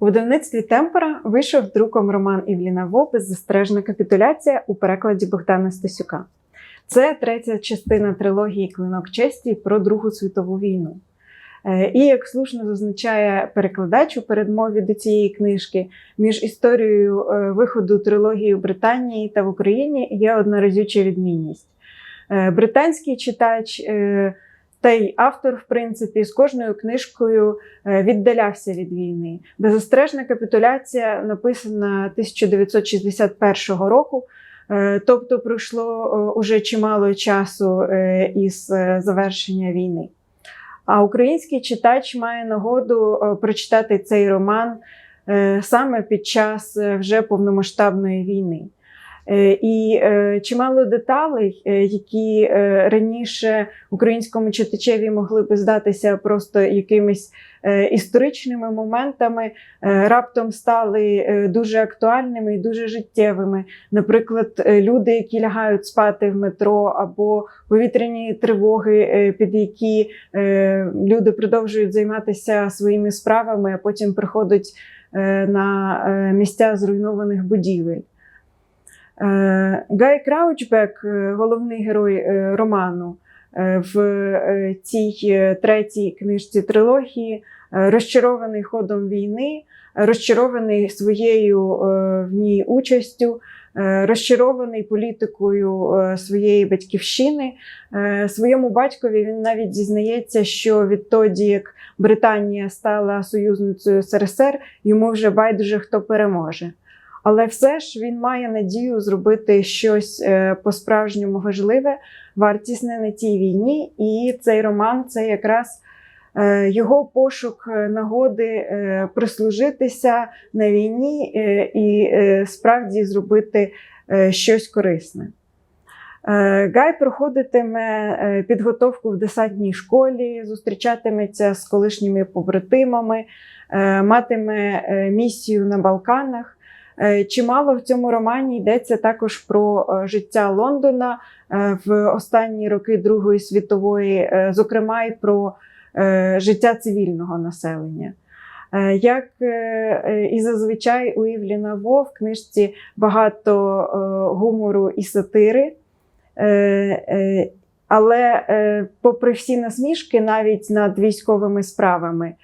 У видавництві Темпора вийшов друком роман Івліна Во «Беззастережна капітуляція у перекладі Богдана Стасюка. Це третя частина трилогії Клинок честі про Другу світову війну. Е, І як слушно зазначає перекладач у передмові до цієї книжки, між історією е, виходу трилогії у Британії та в Україні є одна разюча відмінність. Е, Британський читач та й автор, в принципі, з кожною книжкою е, віддалявся від війни. Беззастережна капітуляція написана 1961 року. Е, Тобто пройшло уже чимало часу е, із завершення війни. А український читач має нагоду прочитати цей роман саме під час вже повномасштабної війни. Е, І е, чимало деталей, е, які раніше українському читачеві могли би здатися просто якимись історичними моментами, раптом стали дуже актуальними і дуже життєвими. Наприклад, люди, які лягають спати в метро, або повітряні тривоги, під які люди продовжують займатися своїми справами, а потім приходять на місця зруйнованих будівель. Е, Гай Краучбек, е, головний герой е, роману, в цій третій книжці трилогії, розчарований ходом війни, розчарований своєю в ній участю, розчарований політикою своєї батьківщини. Своєму батькові він навіть зізнається, що відтоді, як Британія стала союзницею СРСР, йому вже байдуже хто переможе. Але все ж він має надію зробити щось е, по-справжньому важливе, вартісне на тій війні. І цей роман це якраз е, його пошук е, нагоди прислужитися на війні і справді зробити щось корисне. Гай проходитиме підготовку в десантній школі, зустрічатиметься з колишніми побратимами, матиме місію на Балканах. Е, Чимало в цьому романі йдеться також про е, життя Лондона е, в останні роки Другої світової, зокрема і про життя цивільного населення. Як і зазвичай у Івліна Во в книжці багато гумору і сатири. Але, попри всі насмішки, навіть над військовими справами,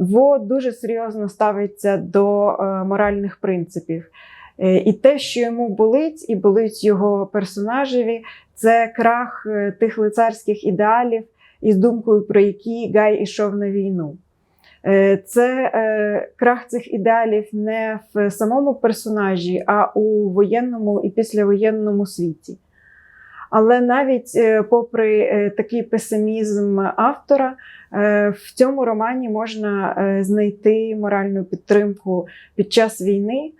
Во дуже серйозно ставиться до е, моральних принципів. Е, І те, що йому болить, і болить його персонажеві, це крах е, тих лицарських ідеалів, із думкою, про які Гай ішов на війну. Це крах цих ідеалів не в самому персонажі, а у воєнному і післявоєнному світі. Але навіть е, попри е, такий песимізм автора, е, в цьому романі можна знайти моральну підтримку під час війни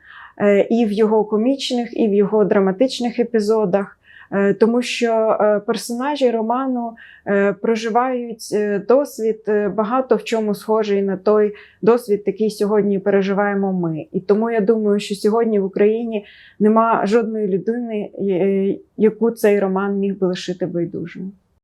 і в його комічних, і в його драматичних епізодах. Е, Тому що е, персонажі роману е, проживають досвід багато в чому схожий на той досвід, який сьогодні переживаємо ми. І тому я думаю, що сьогодні в Україні нема жодної людини, яку цей роман міг би лишити байдужою.